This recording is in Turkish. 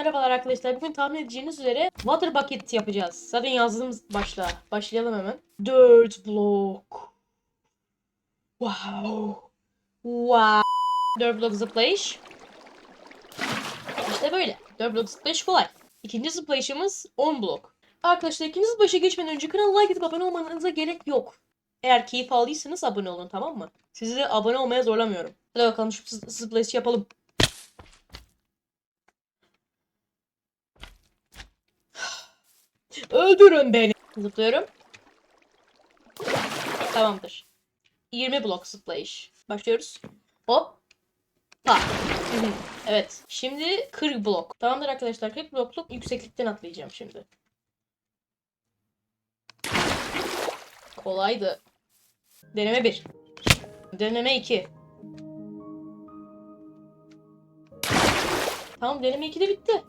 Merhabalar arkadaşlar. Bugün tahmin edeceğiniz üzere water bucket yapacağız. Zaten yazdığımız başla. Başlayalım hemen. 4 blok. Wow. Wow. 4 blok zıplayış. İşte böyle. 4 blok zıplayış kolay. İkinci zıplayışımız 10 blok. Arkadaşlar ikinci zıplayışa geçmeden önce kanala like atıp abone olmanıza gerek yok. Eğer keyif aldıysanız abone olun tamam mı? Sizi abone olmaya zorlamıyorum. Hadi bakalım şu zı- zıplayışı yapalım. Öldürün beni. Zıplıyorum. Tamamdır. 20 blok zıplayış. Başlıyoruz. Hop. Pa. Evet. Şimdi 40 blok. Tamamdır arkadaşlar. 40 blokluk yükseklikten atlayacağım şimdi. Kolaydı. Deneme 1. Deneme 2. Tamam deneme 2 de bitti.